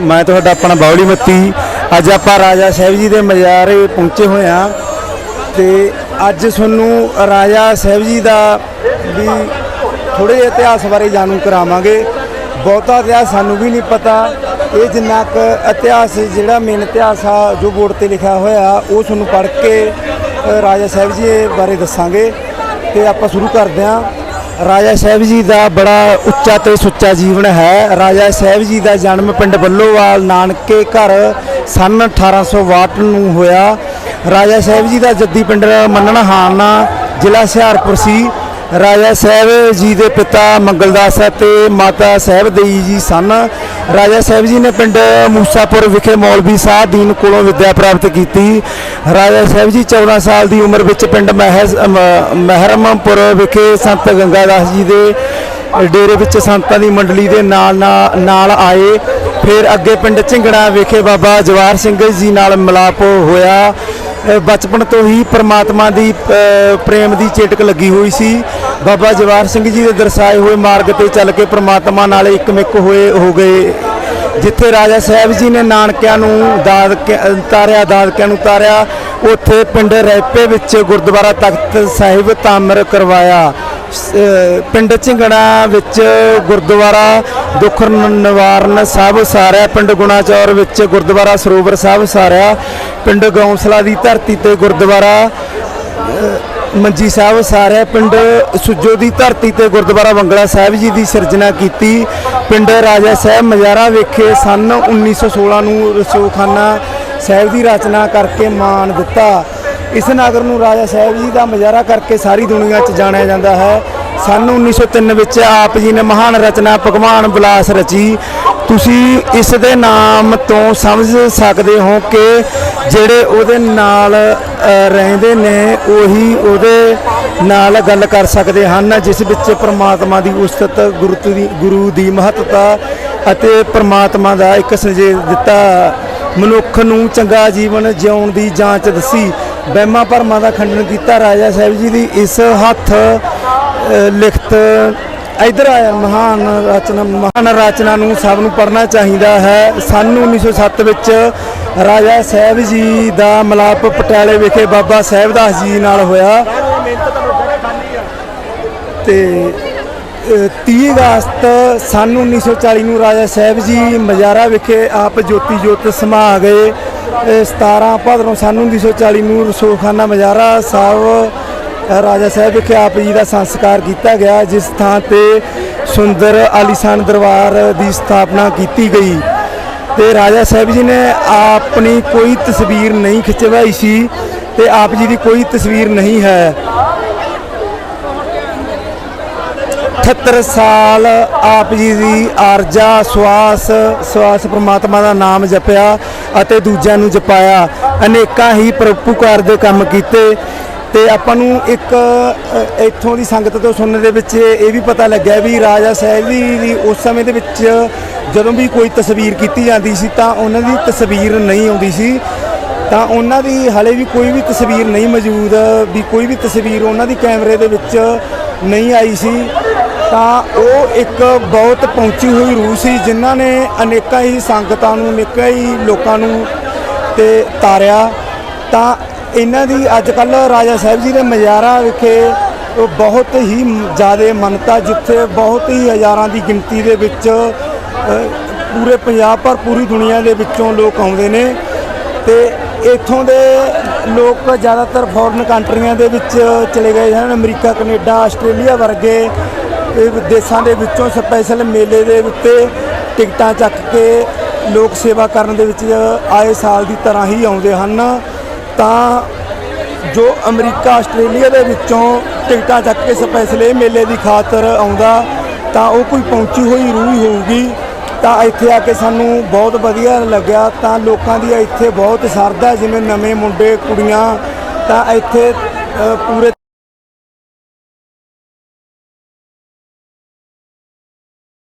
ਮੈਂ ਤੁਹਾਡਾ ਆਪਣਾ ਬਾਉਲੀ ਮੱਤੀ। ਅੱਜ ਆਪਾਂ ਰਾਜਾ ਸਾਹਿਬ ਜੀ ਦੇ ਮਜ਼ਾਰੇ ਪਹੁੰਚੇ ਹੋਏ ਆ ਤੇ ਅੱਜ ਤੁਹਾਨੂੰ ਰਾਜਾ ਸਾਹਿਬ ਜੀ ਦਾ ਵੀ ਥੋੜੇ ਜਿਹੇ ਇਤਿਹਾਸ ਬਾਰੇ ਜਾਣੂ ਕਰਾਵਾਂਗੇ। ਬਹੁਤਾ ਇਤਿਹਾਸ ਸਾਨੂੰ ਵੀ ਨਹੀਂ ਪਤਾ। ਇਹ ਜਿੰਨਾ ਕੁ ਇਤਿਹਾਸ, ਜਿਹੜਾ ਮੇਨ ਇਤਿਹਾਸ ਆ, ਜੋ ਬੋਰਡ ਤੇ ਲਿਖਿਆ ਹੋਇਆ, ਉਹ ਤੁਹਾਨੂੰ ਪੜ੍ਹ ਕੇ ਰਾਜਾ ਸਾਹਿਬ ਜੀ ਬਾਰੇ ਦੱਸਾਂਗੇ ਤੇ ਆਪਾਂ ਸ਼ੁਰੂ ਕਰਦੇ ਹਾਂ। ਰਾਜਾ ਸਾਹਿਬ ਜੀ ਦਾ ਬੜਾ ਉੱਚਾ ਤੇ ਸੁੱਚਾ ਜੀਵਨ ਹੈ। ਰਾਜਾ ਸਾਹਿਬ ਜੀ ਦਾ ਜਨਮ ਪਿੰਡ ਬੱਲੋਵਾਲ ਨਾਨਕੇ ਘਰ ਸਨ 1862 ਨੂੰ ਹੋਇਆ। ਰਾਜਾ ਸਾਹਿਬ ਜੀ ਦਾ ਜੱਦੀ ਪਿੰਡ ਮੰਨਣ ਹਾਨਾ ਜ਼ਿਲ੍ਹਾ ਹੁਸ਼ਿਆਰਪੁਰ ਸੀ। ਰਾਜਾ ਸਾਹਿਬ ਜੀ ਦੇ ਪਿਤਾ ਮੰਗਲਦਾਸ ਅਤੇ ਮਾਤਾ ਸਾਹਿਬ ਦੇਈ ਜੀ ਸਨ। ਰਾਜਾ ਸਾਹਿਬ ਜੀ ਨੇ ਪਿੰਡ ਮੂਸਾਪੁਰ ਵਿਖੇ ਮੌਲਵੀ ਸਾਹ ਦੀਨ ਕੋਲੋਂ ਵਿੱਦਿਆ ਪ੍ਰਾਪਤ ਕੀਤੀ। ਰਾਜਾ ਸਾਹਿਬ ਜੀ 14 ਸਾਲ ਦੀ ਉਮਰ ਵਿੱਚ ਪਿੰਡ ਮਹਿਜ਼ ਅਮ- ਮਹਿਰਮਪੁਰ ਵਿਖੇ ਸੰਤ ਗੰਗਾਦਾਸ ਜੀ ਦੇ ਡੇਰੇ ਵਿੱਚ ਸੰਤਾਂ ਦੀ ਮੰਡਲੀ ਦੇ ਨਾਲ ਨਾਲ ਨਾਲ ਆਏ। ਫਿਰ ਅੱਗੇ ਪਿੰਡ ਝਿੰਗੜਾ ਵਿਖੇ ਬਾਬਾ ਜਵਾਰ ਸਿੰਘ ਜੀ ਨਾਲ ਮਿਲਾਪ ਹੋਇਆ। ਬਚਪਨ ਤੋਂ ਹੀ ਪ੍ਰਮਾਤਮਾ ਦੀ ਪ੍ਰੇਮ ਦੀ ਚੇਟਕ ਲੱਗੀ ਹੋਈ ਸੀ। ਬਾਬਾ ਜਵਾਰ ਸਿੰਘ ਜੀ ਦੇ ਦਰਸਾਏ ਹੋਏ ਮਾਰਗ ਤੇ ਚੱਲ ਕੇ ਪ੍ਰਮਾਤਮਾ ਨਾਲ ਇੱਕਮਿਕ ਹੋਏ, ਹੋ ਗਏ। ਜਿੱਥੇ ਰਾਜਾ ਸਾਹਿਬ ਜੀ ਨੇ ਨਾਨਕਿਆਂ ਨੂੰ ਦਾਦ ਤਾਰਿਆ, ਦਾਦਕਿਆਂ ਨੂੰ ਤਾਰਿਆ, ਉੱਥੇ ਪਿੰਡ ਰੈਪੇ ਵਿੱਚ ਗੁਰਦੁਆਰਾ ਤਖਤ ਸਾਹਿਬ ਤਾਮਰ ਕਰਵਾਇਆ। ਪਿੰਡ ਝਿੰਗੜਾ ਵਿੱਚ ਗੁਰਦੁਆਰਾ ਦੁੱਖ ਨਿਵਾਰਨ ਸਾਹਿਬ ਸਾਰਿਆ ਪਿੰਡ ਗੁਣਾਚੌਰ ਵਿੱਚ ਗੁਰਦੁਆਰਾ ਸਰੋਵਰ ਸਾਹਿਬ ਸਾਰਿਆ ਪਿੰਡ ਗੌਂਸਲਾ ਦੀ ਧਰਤੀ ਤੇ ਗੁਰਦੁਆਰਾ ਮੰਜੀ ਸਾਹਿਬ ਸਾਰਿਆ ਪਿੰਡ ਸੁੱਜੋ ਦੀ ਧਰਤੀ ਤੇ ਗੁਰਦੁਆਰਾ ਬੰਗਲਾ ਸਾਹਿਬ ਜੀ ਦੀ ਸਿਰਜਣਾ ਕੀਤੀ, ਪਿੰਡ ਰਾਜਾ ਸਾਹਿਬ ਮਜਾਰਾ ਵਿਖੇ ਸਨ 1916 ਨੂੰ ਰਸੋਖਾਨਾ ਸਾਹਿਬ ਦੀ ਰਚਨਾ ਕਰਕੇ ਮਾਣ ਦਿੱਤਾ। ਇਸ ਨਗਰ ਨੂੰ ਰਾਜਾ ਸਾਹਿਬ ਜੀ ਦਾ ਮਜਾਰਾ ਕਰਕੇ ਸਾਰੀ ਦੁਨੀਆ 'ਚ ਜਾਣਿਆ ਜਾਂਦਾ ਹੈ। ਸਨ 1903 ਵਿੱਚ ਆਪ ਜੀ ਨੇ ਮਹਾਨ ਰਚਨਾ ਭਗਵਾਨ ਵਿਲਾਸ ਰਚੀ। ਤੁਸੀਂ ਇਸ ਦੇ ਨਾਮ ਤੋਂ ਸਮਝ ਸਕਦੇ ਹੋ ਕਿ ਜਿਹੜੇ ਉਹਦੇ ਨਾਲ ਰਹਿੰਦੇ ਨੇ, ਉਹੀ ਉਹਦੇ ਨਾਲ ਗੱਲ ਕਰ ਸਕਦੇ ਹਨ, ਜਿਸ ਵਿੱਚ ਪ੍ਰਮਾਤਮਾ ਦੀ ਉਸਤਤ, ਗੁਰੂ ਦੀ ਗੁਰੂ ਦੀ ਮਹੱਤਤਾ ਅਤੇ ਪ੍ਰਮਾਤਮਾ ਦਾ ਇੱਕ ਸੰਜੇ ਦਿੱਤਾ। ਮਨੁੱਖ ਨੂੰ ਚੰਗਾ ਜੀਵਨ ਜਿਉਣ ਦੀ ਜਾਂਚ ਦੱਸੀ। ਵਹਿਮਾਂ ਭਰਮਾਂ ਦਾ ਖੰਡਨ ਕੀਤਾ ਰਾਜਾ ਸਾਹਿਬ ਜੀ ਦੀ ਇਸ ਹੱਥ ਲਿਖਤ ਇਧਰ ਆਇਆ ਮਹਾਨ ਰਚਨਾ ਮਹਾਨ ਰਚਨਾ ਨੂੰ ਸਭ ਨੂੰ ਪੜ੍ਹਨਾ ਚਾਹੀਦਾ ਹੈ। ਸਨ 1907 ਵਿੱਚ ਰਾਜਾ ਸਾਹਿਬ ਜੀ ਦਾ ਮਲਾਪ ਪਟਿਆਲੇ ਵਿਖੇ ਬਾਬਾ ਸਾਹਿਬਦਾਸ ਜੀ ਨਾਲ ਹੋਇਆ। ਤੇ ਅ, 30 ਅਗਸਤ ਸਨ 1940 ਨੂੰ ਰਾਜਾ ਸਾਹਿਬ ਜੀ ਮਜਾਰਾ ਵਿਖੇ ਆਪ ਜੋਤੀ ਜੋਤ ਸਮਾ ਗਏ। ਅ, 17 ਭਾਦਰੋਂ ਸਨ 1940 ਨੂੰ ਰਸੋਖਾਨਾ ਮਜਾਰਾ ਸਾਹਿਬ ਰਾਜਾ ਸਾਹਿਬ ਵਿਖੇ ਆਪ ਜੀ ਦਾ ਸੰਸਕਾਰ ਕੀਤਾ ਗਿਆ ਜਿਸ ਥਾਂ ਤੇ ਸੁੰਦਰ ਆਲੀਸ਼ਾਨ ਦਰਬਾਰ ਦੀ ਸਥਾਪਨਾ ਕੀਤੀ ਗਈ। ਤੇ ਰਾਜਾ ਸਾਹਿਬ ਜੀ ਨੇ ਆਪਣੀ ਕੋਈ ਤਸਵੀਰ ਨਹੀਂ ਖਿਚਵਾਈ ਸੀ ਤੇ ਆਪ ਜੀ ਦੀ ਕੋਈ ਤਸਵੀਰ ਨਹੀਂ ਹੈ। 78 ਸਾਲ ਆਪ ਜੀ ਦੀ ਆਰਜਾ ਸਵਾਸ ਸਵਾਸ ਪ੍ਰਮਾਤਮਾ ਦਾ ਨਾਮ ਜਪਿਆ ਅਤੇ ਦੂਜਿਆਂ ਨੂੰ ਜਪਾਇਆ। ਅਨੇਕਾਂ ਹੀ ਪਰਉਪਕਾਰ ਦੇ ਕੰਮ ਕੀਤੇ ਤੇ ਆਪਾਂ ਨੂੰ ਇੱਕ ਅ, ਇੱਥੋਂ ਦੀ ਸੰਗਤ ਤੋਂ ਸੁਣਨ ਦੇ ਵਿੱਚ ਇਹ ਵੀ ਪਤਾ ਲੱਗਿਆ ਵੀ ਰਾਜਾ ਸਾਹਿਬ ਜੀ ਦੀ ਉਸ ਸਮੇਂ ਦੇ ਵਿੱਚ ਜਦੋਂ ਵੀ ਕੋਈ ਤਸਵੀਰ ਕੀਤੀ ਜਾਂਦੀ ਸੀ ਤਾਂ ਉਹਨਾਂ ਦੀ ਤਸਵੀਰ ਨਹੀਂ ਆਉਂਦੀ ਸੀ। ਤਾਂ ਉਹਨਾਂ ਦੀ ਹਲੇ ਵੀ ਕੋਈ ਵੀ ਤਸਵੀਰ ਨਹੀਂ ਮੌਜੂਦ ਵੀ ਕੋਈ ਵੀ ਤਸਵੀਰ ਉਹਨਾਂ ਦੀ ਕੈਮਰੇ ਦੇ ਵਿੱਚ ਨਹੀਂ ਆਈ ਸੀ। ਤਾਂ ਉਹ ਇੱਕ ਬਹੁਤ ਪਹੁੰਚੀ ਹੋਈ ਰੂਹ ਸੀ, ਜਿਨ੍ਹਾਂ ਨੇ ਅਨੇਕਾਂ ਹੀ ਸੰਗਤਾਂ ਨੂੰ, ਅਨੇਕਾਂ ਹੀ ਲੋਕਾਂ ਨੂੰ ਤੇ ਤਾਰਿਆ। ਤਾਂ ਇਹਨਾਂ ਦੀ ਅੱਜ ਕੱਲ ਰਾਜਾ ਸਾਹਿਬ ਜੀ ਦੇ ਮਜ਼ਾਰਾ ਵਿਖੇ ਬਹੁਤ ਹੀ ਜ਼ਿਆਦਾ ਮੰਨਤਾ, ਜਿੱਥੇ ਬਹੁਤ ਹੀ ਹਜ਼ਾਰਾਂ ਦੀ ਗਿਣਤੀ ਦੇ ਵਿੱਚ ਪੂਰੇ ਪੰਜਾਬ ਪਰ ਪੂਰੀ ਦੁਨੀਆ ਦੇ ਵਿੱਚੋਂ ਲੋਕ ਆਉਂਦੇ ਨੇ। ਤੇ ਇੱਥੋਂ ਦੇ ਲੋਕ ਜ਼ਿਆਦਾਤਰ ਫੋਰਨ ਕੰਟਰੀਆਂ ਦੇ ਵਿੱਚ ਚਲੇ ਗਏ ਹਨ, ਅਮਰੀਕਾ, ਕੈਨੇਡਾ, ਆਸਟ੍ਰੇਲੀਆ ਵਰਗੇ। ਦੇਸ਼ਾਂ ਦੇ ਵਿੱਚੋਂ ਸਪੈਸ਼ਲ ਮੇਲੇ ਦੇ ਉੱਤੇ ਟਿਕਟਾਂ ਚੱਕ ਕੇ ਲੋਕ ਸੇਵਾ ਕਰਨ ਦੇ ਵਿੱਚ ਆਏ ਸਾਲ ਦੀ ਤਰ੍ਹਾਂ ਹੀ ਆਉਂਦੇ ਹਨ। ਤਾਂ ਜੋ ਅਮਰੀਕਾ, ਆਸਟ੍ਰੇਲੀਆ ਦੇ ਵਿੱਚੋਂ ਟਿਕਟਾਂ ਚੱਕ ਕੇ ਸਪੈਸ਼ਲ ਇਹ ਮੇਲੇ ਦੀ ਖਾਤਰ ਆਉਂਦਾ, ਤਾਂ ਉਹ ਕੋਈ ਪਹੁੰਚੀ ਹੋਈ ਰੂਹ ਹੀ ਹੋਊਗੀ। ਤਾਂ ਇੱਥੇ ਆ ਕੇ ਸਾਨੂੰ ਬਹੁਤ ਵਧੀਆ ਲੱਗਿਆ। ਤਾਂ ਲੋਕਾਂ ਦੀ ਇੱਥੇ ਬਹੁਤ ਸਰਦਾ ਜਿਵੇਂ ਨਵੇਂ ਮੁੰਡੇ, ਕੁੜੀਆਂ। ਤਾਂ ਇੱਥੇ ਪੂਰੇ